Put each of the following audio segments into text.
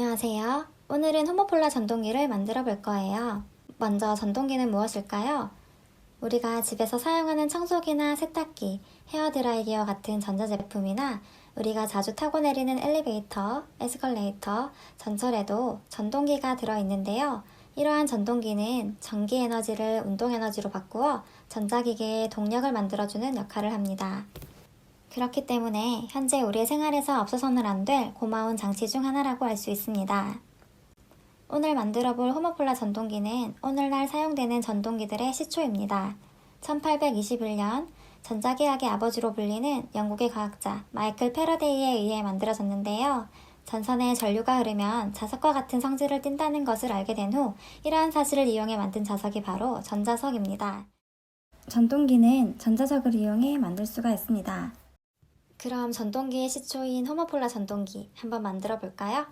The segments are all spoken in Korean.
안녕하세요. 오늘은 호모폴라 전동기를 만들어 볼 거예요. 먼저 전동기는 무엇일까요? 우리가 집에서 사용하는 청소기나 세탁기, 헤어드라이기와 같은 전자제품이나 우리가 자주 타고 내리는 엘리베이터, 에스컬레이터, 전철에도 전동기가 들어있는데요. 이러한 전동기는 전기 에너지를 운동 에너지로 바꾸어 전자기계의 동력을 만들어주는 역할을 합니다. 그렇기 때문에 현재 우리의 생활에서 없어서는 안 될 고마운 장치 중 하나라고 할 수 있습니다. 오늘 만들어 볼 호모폴라 전동기는 오늘날 사용되는 전동기들의 시초입니다. 1821년 전자계약의 아버지로 불리는 영국의 과학자 마이클 패러데이에 의해 만들어졌는데요. 전선에 전류가 흐르면 자석과 같은 성질을 띈다는 것을 알게 된 후 이러한 사실을 이용해 만든 자석이 바로 전자석입니다. 전동기는 전자석을 이용해 만들 수가 있습니다. 그럼 전동기의 시초인 호모폴라 전동기 한번 만들어 볼까요?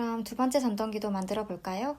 그럼 두 번째 전동기도 만들어 볼까요?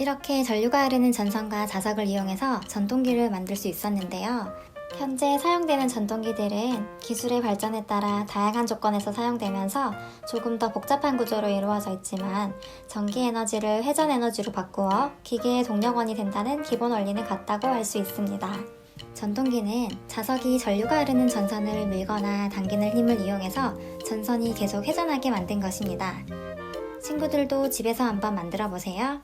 이렇게 전류가 흐르는 전선과 자석을 이용해서 전동기를 만들 수 있었는데요. 현재 사용되는 전동기들은 기술의 발전에 따라 다양한 조건에서 사용되면서 조금 더 복잡한 구조로 이루어져 있지만 전기 에너지를 회전 에너지로 바꾸어 기계의 동력원이 된다는 기본 원리는 같다고 할 수 있습니다. 전동기는 자석이 전류가 흐르는 전선을 밀거나 당기는 힘을 이용해서 전선이 계속 회전하게 만든 것입니다. 친구들도 집에서 한번 만들어 보세요.